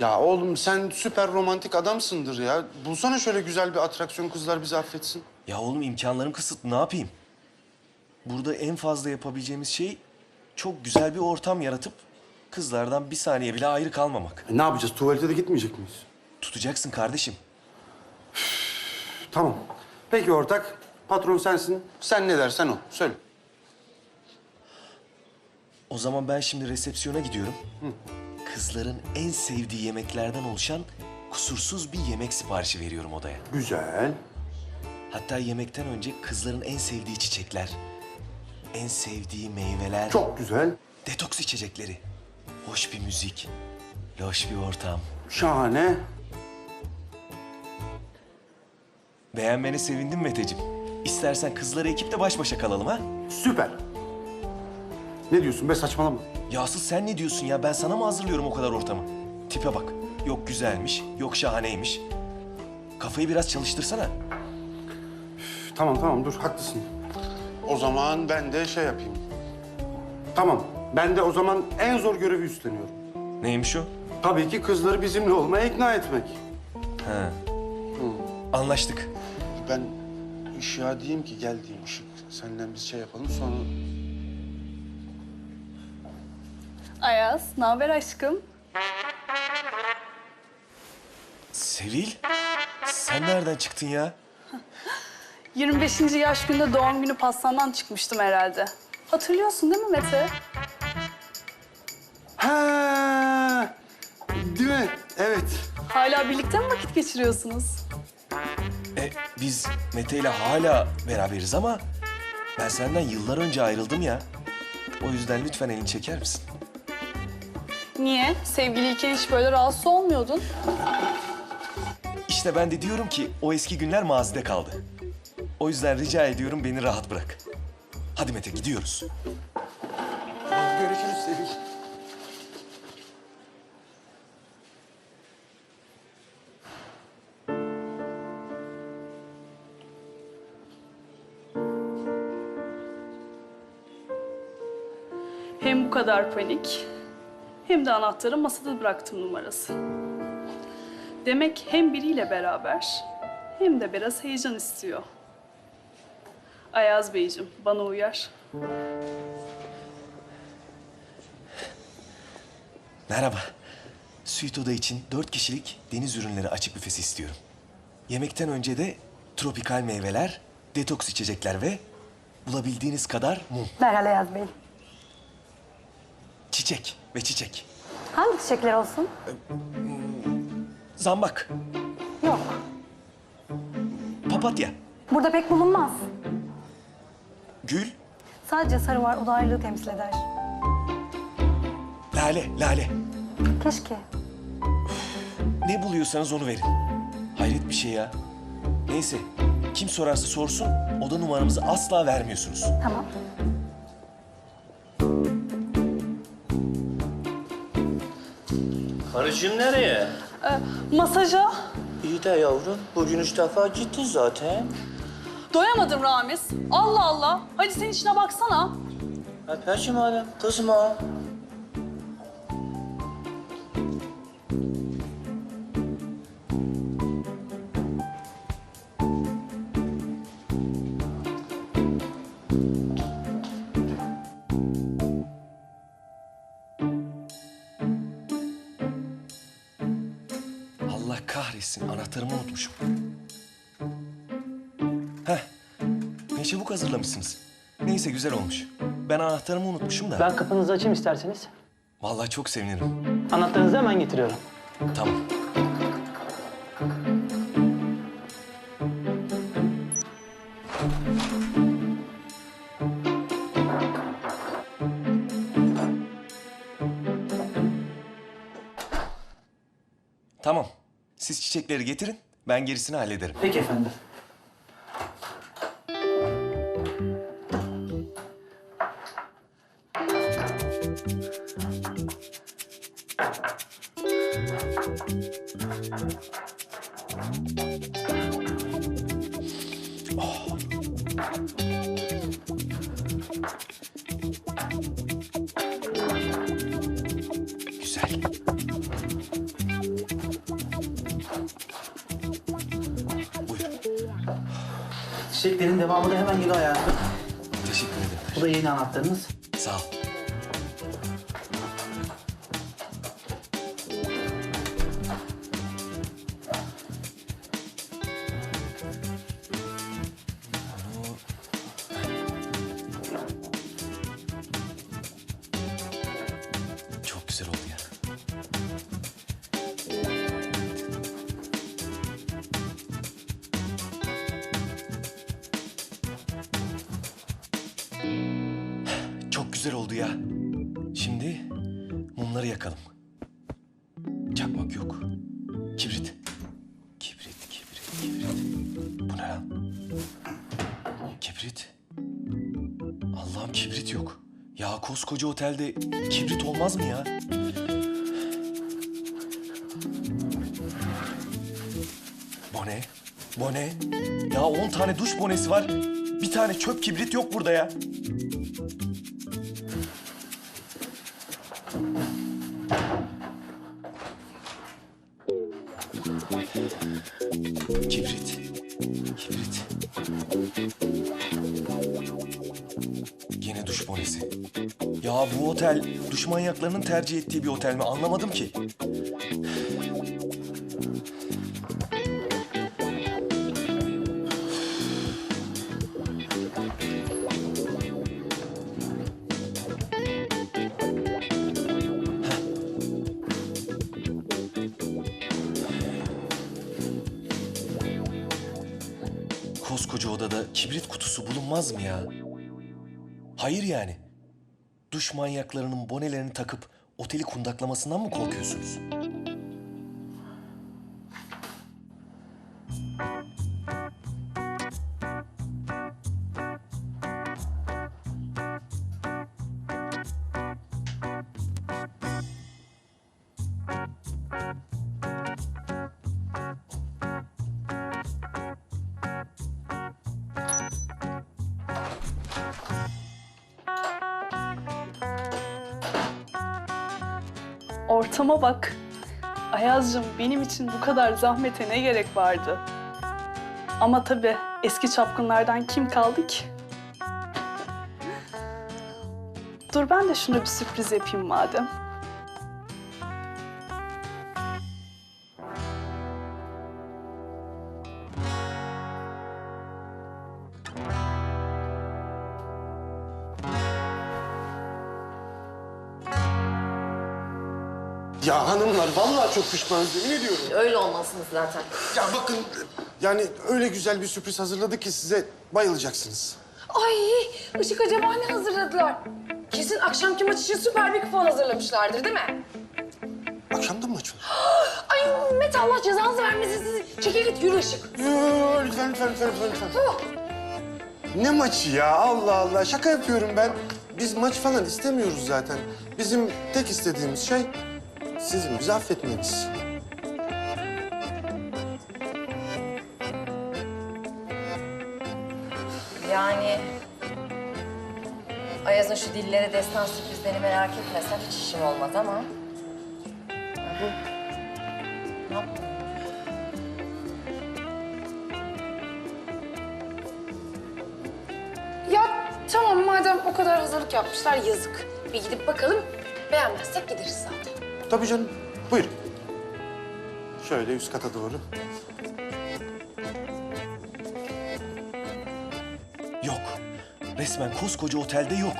Ya oğlum sen süper romantik adamsındır ya. Bulsana şöyle güzel bir atraksiyon kızlar bizi affetsin. Ya oğlum imkanlarım kısıtlı ne yapayım? Burada en fazla yapabileceğimiz şey çok güzel bir ortam yaratıp kızlardan bir saniye bile ayrı kalmamak. E, ne yapacağız? Tuvalete de gitmeyecek miyiz? Tutacaksın kardeşim. Tamam. Peki ortak. Patron sensin. Sen ne dersen o. Söyle. O zaman ben şimdi resepsiyona gidiyorum. Kızların en sevdiği yemeklerden oluşan kusursuz bir yemek siparişi veriyorum odaya. Güzel. Hatta yemekten önce kızların en sevdiği çiçekler, en sevdiği meyveler, Çok güzel. detoks içecekleri, hoş bir müzik, loş bir ortam. Şahane. Beğenmene sevindim Meteciğim. İstersen kızları ekiple baş başa kalalım ha? Süper. Ne diyorsun be saçmalama. Ya asıl sen ne diyorsun ya? Ben sana mı hazırlıyorum o kadar ortamı? Tipe bak. Yok güzelmiş, yok şahaneymiş. Kafayı biraz çalıştırsana. Tamam tamam dur haklısın. O zaman ben de şey yapayım. Tamam. Ben de o zaman en zor görevi üstleniyorum. Neymiş o? Tabii ki kızları bizimle olmaya ikna etmek. Ha. Anlaştık. Ben Işık'a diyeyim ki gel diyeyim Işık. Senden biz şey yapalım sonra... Ayaz, ne haber aşkım? Sevil, sen nereden çıktın ya? 25. yaş günde doğum günü pastandan çıkmıştım herhalde. Hatırlıyorsun değil mi Mete? Ha, değil mi? Evet. Hala birlikte mi vakit geçiriyorsunuz? E, biz Mete ile hala beraberiz ama ben senden yıllar önce ayrıldım ya. O yüzden lütfen elini çeker misin? Niye? Sevgiliyken hiç böyle rahatsız olmuyordun. İşte ben de diyorum ki o eski günler mazide kaldı. O yüzden rica ediyorum beni rahat bırak. Hadi Mete gidiyoruz. Görüşürüz Sevil. Hem bu kadar panik, hem de anahtarı masada bıraktım numarası. Demek hem biriyle beraber, hem de biraz heyecan istiyor. Ayaz Beyciğim, bana uyar. Merhaba. Suite oda için dört kişilik deniz ürünleri açık büfesi istiyorum. Yemekten önce de tropikal meyveler, detoks içecekler ve bulabildiğiniz kadar mum, Derhal Ayaz Bey. Çiçek ve çiçek. Hangi çiçekler olsun? Zambak, Yok. papatya, Burada pek bulunmaz. gül, Sadece sarı var, o da ayrılığı temsil eder. lale, lale. Keşke. Ne buluyorsanız onu verin. Hayret bir şey ya. Neyse, kim sorarsa sorsun, oda numaramızı asla vermiyorsunuz. Tamam. Karıcığım nereye? Ee, masaja İyi de yavrum, bugün üç defa gittin zaten. doyamadım Ramiz. Allah Allah. Hadi sen işine baksana. Peki madem, kızma. Kahretsin, anahtarımı unutmuşum. Heh, ne çabuk hazırlamışsınız. Neyse güzel olmuş. Ben anahtarımı unutmuşum da. Ben kapınızı açayım isterseniz. Vallahi çok sevinirim. Anahtarınızı hemen getiriyorum. Tamam. Tamam. Siz çiçekleri getirin. Ben gerisini hallederim. Peki efendim. Güzel. Çiçeklerin devamı da hemen geliyor hayatım. Teşekkür ederim. Bu da yeni anahtarınız. Sağ ol. Güzel oldu ya. Şimdi mumları yakalım. Çakmak yok. Kibrit. Kibrit, kibrit, kibrit. Bu ne lan? Kibrit. Allah'ım kibrit yok. Ya koskoca otelde kibrit olmaz mı ya? Bone. Bone. Ya on tane duş bonesi var. Bir tane çöp kibrit yok burada ya. Otel duş manyaklarının tercih ettiği bir otel mi anlamadım ki. Koskoca odada kibrit kutusu bulunmaz mı ya? Hayır yani. Duş manyaklarının bonelerini takıp oteli kundaklamasından mı korkuyorsunuz? Ortama bak. Ayaz'cığım benim için bu kadar zahmete ne gerek vardı? Ama tabii eski çapkınlardan kim kaldı ki? Dur ben de şuna bir sürpriz yapayım madem. Ya hanımlar vallahi çok pişmanız yemin ediyorum. Öyle olmalısınız zaten. Ya bakın yani öyle güzel bir sürpriz hazırladık ki size bayılacaksınız. Ay Işık acaba ne hazırladılar? Kesin akşamki maç için süper bir kupon hazırlamışlardır değil mi? Akşamda mı maç var? Ay Mete Allah cezanızı vermesin sizi. Çekil git yürü Işık. Yoo, lütfen lütfen lütfen lütfen. lütfen. Ne maçı ya Allah Allah şaka yapıyorum ben. Biz maç falan istemiyoruz zaten. Bizim tek istediğimiz şey sizin bizi affetmeniz. Yani Ayaz'ın şu dillere destan sürprizlerini merak etmesen hiç işim olmaz ama. Ne yaptın? Ya tamam madem o kadar hazırlık yapmışlar yazık. Bir gidip bakalım. Beğenmezsek gideriz zaten. Tabii canım. Buyurun. Şöyle üst kata doğru. Yok. Resmen koskoca otelde yok.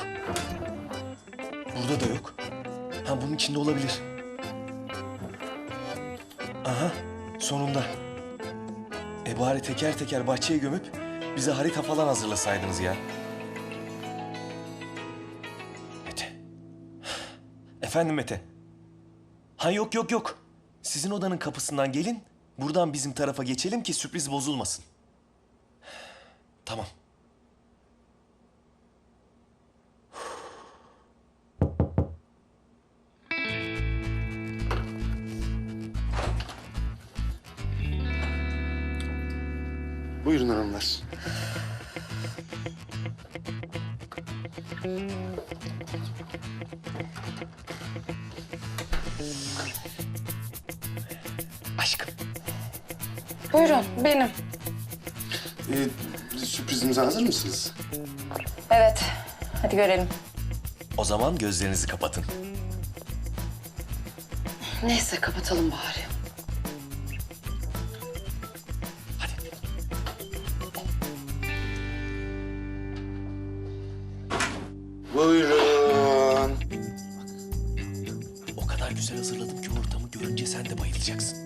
Burada da yok. Ha bunun içinde olabilir. Aha sonunda. E bari teker teker bahçeye gömüp bize harita falan hazırlasaydınız ya. Mete. Efendim Mete. Ha yok yok yok. Sizin odanın kapısından gelin. Buradan bizim tarafa geçelim ki sürpriz bozulmasın. Tamam. Buyurun hanımlar. Buyurun benim. Ee, sü- sürprizimize hazır mısınız? Evet. Hadi görelim. O zaman gözlerinizi kapatın. Neyse kapatalım bari. Hadi. Buyurun. O kadar güzel hazırladım ki ortamı görünce sen de bayılacaksın.